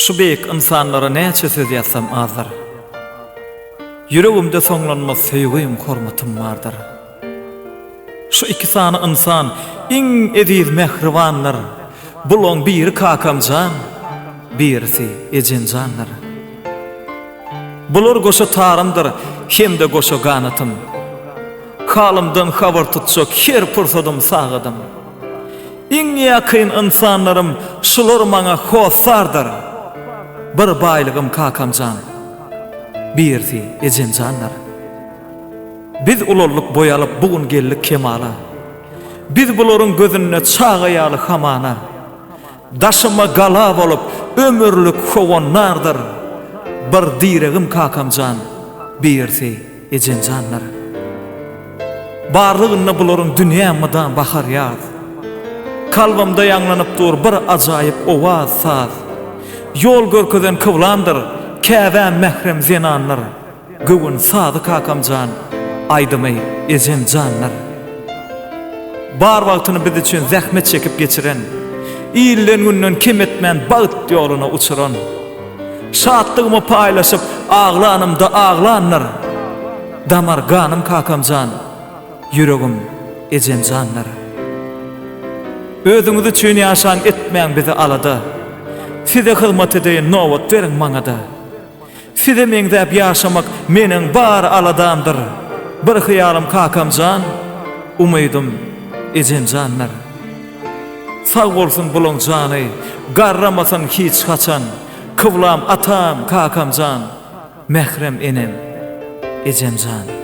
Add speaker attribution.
Speaker 1: Şu beyik insanlara näçe söz ýatsam azar. Yüregimde soňlanmaz söýgüýüm, hormatym bardyr. Şu iki sany insan iň ediz mehribanlar. Buloň biri kakamjan, birisi ejenjanlar. Bular goşa tarımdır, hem de goşa ganatym. Halımdan habar tutsak her pursadım sağadım. Iň ýakyn insanlarym şular maňa hosardyr. bir baylığım kakamcan, birdi ejemcanlar. Biz ulolluk boyalyp bugun gellik kemala, biz bulorun gözünne çağayalı hamana, daşıma gala bolup ömürlük hovonlardır, bir direğim kakamcan, birdi ejemcanlar. Barlığınna bulorun dünyamadan bahar ýar. Kalbymda yanglanıp dur bir ajaýyp owaz saz, Yol görkeden kıvlandır, kävä mehrem zenanlar. Güwün sady kakamjan, aýdymay ejen janlar. Bar wagtyny biz üçin zähmet çekip geçiren, iýilden günden kim etmän bagyt ýoluna uçuran. Şatlygymy paýlaşyp aglanymda aglanlar. Damar ganym kakamjan, yüregim ejen janlar. Özüňizi üçin ýaşaň etmeň bizi alada. Size hizmet edeýän nowat beriň maňa Size meňdäp ýaşamak meniň bar aladandyr. Bir hyýalym kakamjan, umydym ejenjanlar. Sag bolsun buloň jany, garramasyn hiç haçan. Kıvlam atam kakamjan, mehrem enem ejenjan.